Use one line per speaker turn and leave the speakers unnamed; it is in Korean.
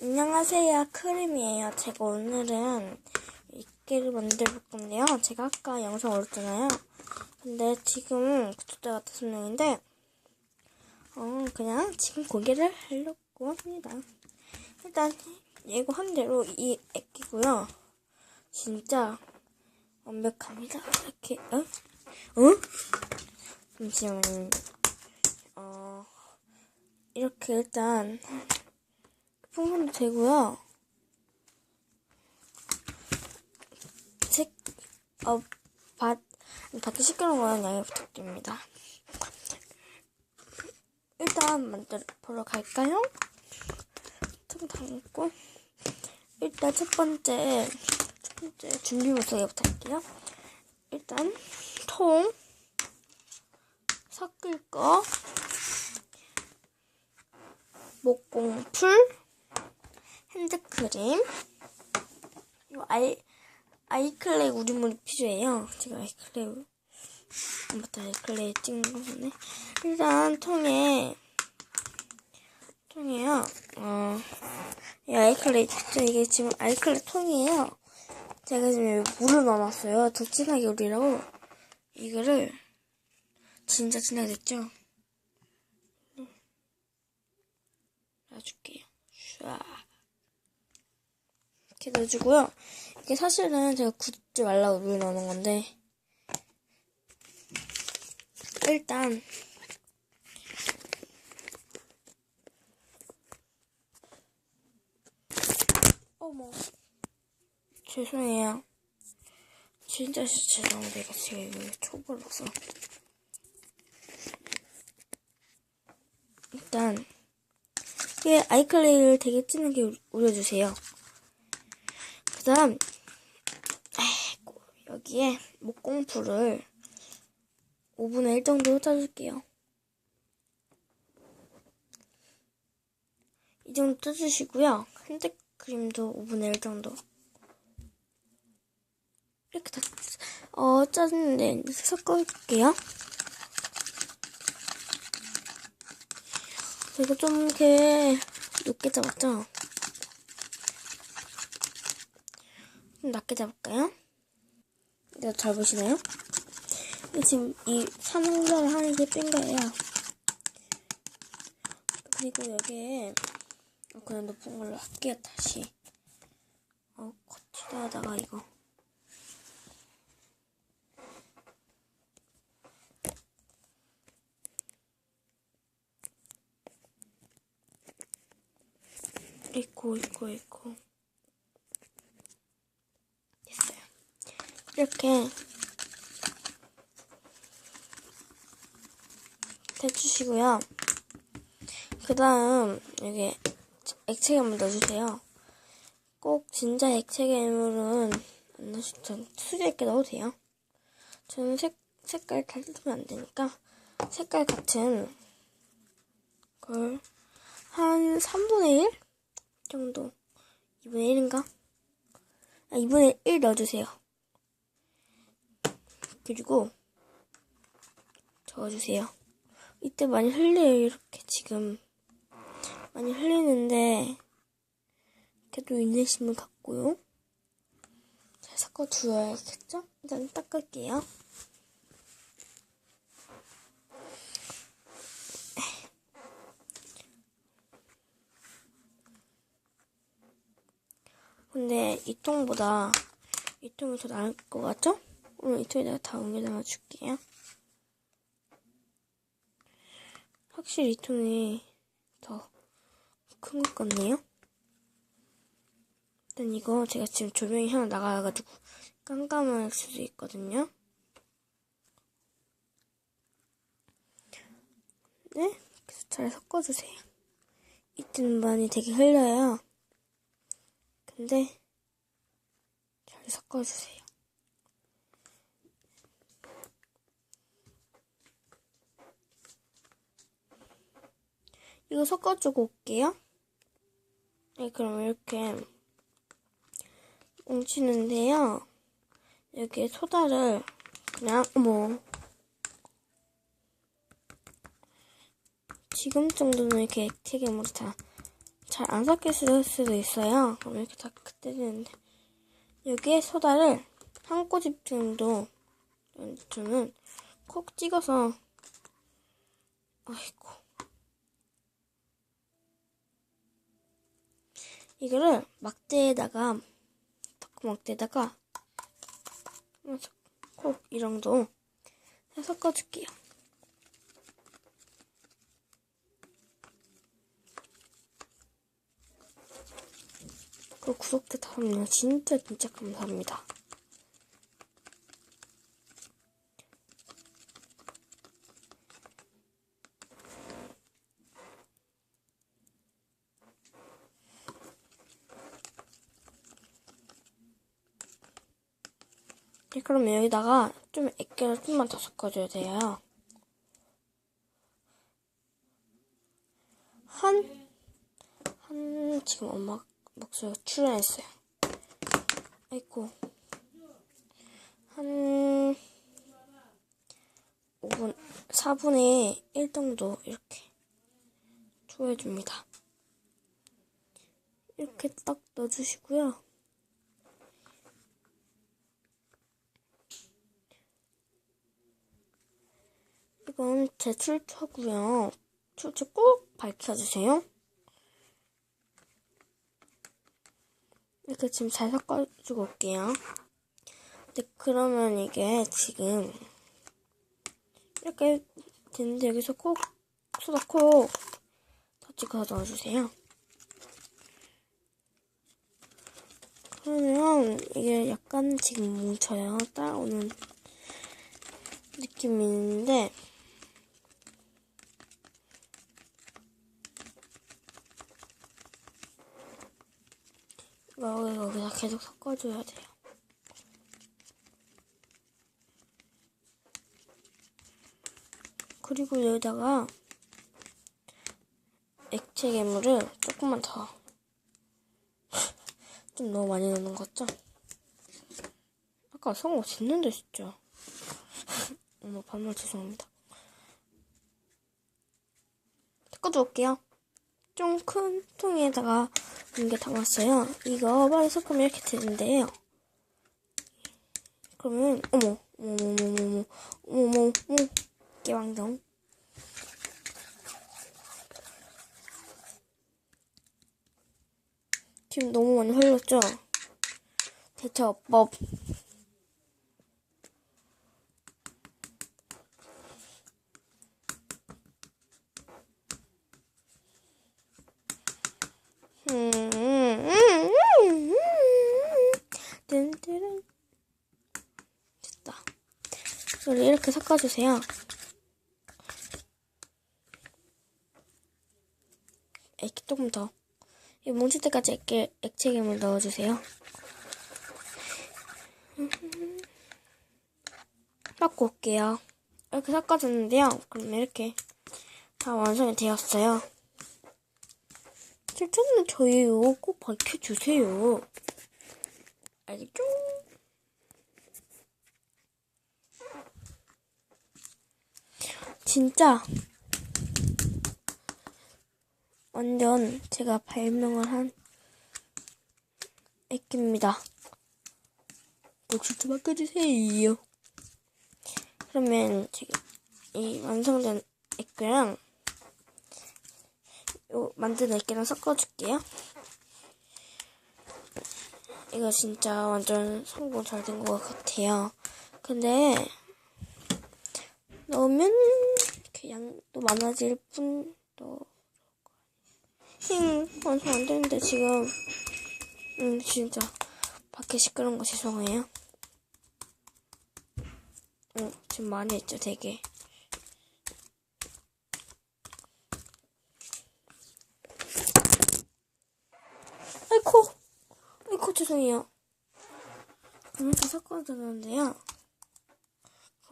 안녕하세요. 크림이에요. 제가 오늘은 이끼를 만들어 볼 건데요. 제가 아까 영상 올렸잖아요. 근데 지금 구독자가 다섯 명인데, 어, 그냥 지금 고개를 하려고 합니다. 일단, 예고한 대로 이 애기고요. 진짜 완벽합니다. 이렇게, 어? 어? 잠시만요. 어, 이렇게 일단, 풍선도 되고요. 색, 어, 밭, 밭이 시끄러운 거는 양해 부탁드립니다. 일단 만들어 보러 갈까요? 좀 담고 일단 첫 번째 첫 번째 준비 물소부터 할게요. 일단 통 섞을 거 목공풀 핸드크림 그리고 아이 아이클레이 우리물이 필요해요. 제가 아이클레이 맞다 아이클레이 찍는 거네. 일단 통에 통에요. 어, 이 아이클레이 이게 지금 아이클레이 통이에요. 제가 지금 물을 넣어놨어요. 더 진하게 우리라고 이거를 진짜 진하게 됐죠? 놔줄게요. 슈아. 이렇게 넣어주고요. 이게 사실은 제가 굳지 말라고 물 넣는 건데 일단 어머 죄송해요. 진짜 죄송합니다. 이거 제가 초보라서 일단 이게 아이클레이를 되게 진하게 우려주세요. 아이고, 여기에 목공풀을 5분의 1 정도 짜줄게요. 이 정도 짜주시고요. 핸드 크림도 5분의 1 정도. 이렇게 다, 어, 짜는데 섞어줄게요. 이거 좀 이렇게 높게 잡았죠? 좀 낮게 잡을까요? 이거 잘 보시나요? 지금 이 삼각을 하는 게 뺀 거예요. 그리고 여기에 어, 그냥 높은 걸로 할게요, 다시. 어, 거치다 하다가 이거. 있고 있고 있고 됐어요. 이렇게 해주시고요. 그 다음 여기 액체괴물 넣어주세요. 꼭 진짜 액체괴물은 안 넣으셔도 전 수제 있게 넣어도 돼요. 저는 색, 색깔 달리면 안 되니까 색깔 같은 걸 한 3분의 1? 정도 2분의 1인가? 아, 2분의 1 넣어주세요. 그리고 저어주세요. 이때 많이 흘려요. 이렇게 지금 많이 흘리는데 그래도 인내심을 갖고요. 잘 섞어줘야겠죠? 일단 닦을게요. 근데 이 통보다 이 통이 더 나을 것 같죠? 오늘 이 통에다가 다 옮겨 담아줄게요. 확실히 이 통이 더큰 것 같네요. 일단 이거 제가 지금 조명이 하나 나가가지고 깜깜할 수도 있거든요. 네? 그래서 잘 섞어주세요. 이때는 많이 되게 흘려요. 근데 잘 섞어주세요. 이거 섞어주고 올게요. 네, 그럼 이렇게 뭉치는데요. 여기에 소다를 그냥 뭐 지금 정도는 이렇게 액체괴물이 다 잘 안 섞일 수도 있어요. 그럼 이렇게 다 그때는데 여기에 소다를 한 꼬집 정도 저는 콕 찍어서 아이고 이거를 막대에다가 덕후 막대에다가 콕 이 정도 섞어줄게요. 그 구독자 다섯 명 진짜 진짜 감사합니다. 네, 그러면 여기다가 좀 액계를 좀만 더 섞어줘야 돼요. 한, 한, 지금 엄마 목소리가 출연했어요. 아이고. 한, 5분, 4분의 1 정도 이렇게 투여해줍니다. 이렇게 딱 넣어주시고요. 이건 제 출처고요. 출처 꼭 밝혀주세요. 이렇게 지금 잘 섞어주고 올게요. 네, 그러면 이게 지금 이렇게 됐는데 여기서 콕 소다 콕 더 찍어서 넣어주세요. 그러면 이게 약간 지금 뭉쳐요. 따라오는 느낌이 있는데 여기 여기다 계속 섞어줘야 돼요. 그리고 여기다가 액체 괴물을 조금만 더. 좀 너무 많이 넣는 것 같죠? 아까 성공 짓는데 진짜. 어머 반말 죄송합니다. 섞어줘 올게요. 좀 큰 통에다가 이게 담았어요. 이거 빨리 섞으면 이렇게 되는데요. 그러면 어머 어머 어머 어머 어머 어머 어머 깨왕정 지금 너무 많이 흘렸죠? 대처법 뜬뜨른 됐다. 이걸 이렇게 섞어주세요. 액체 조금 더. 이 뭉칠 때까지 액체, 액체 괴물 넣어주세요. 닦고 올게요. 이렇게 섞어줬는데요. 그럼 이렇게 다 완성이 되었어요. 실천은 저예요. 꼭 밝혀주세요. 알겠죠? 진짜 완전 제가 발명을 한 액기입니다. 좀 바꿔주세요. 그러면 제가 이 완성된 액기랑 요 만든 액기랑 섞어줄게요. 이거 진짜 완전 성공 잘 된 것 같아요. 근데 넣으면 이렇게 양도 많아질 뿐더 힝 완성 안 되는데 지금 음 진짜 밖에 시끄러운 거 죄송해요. 음 지금 많이 했죠 되게. 아이코 아이코 죄송해요. 이렇게 섞어주는데요.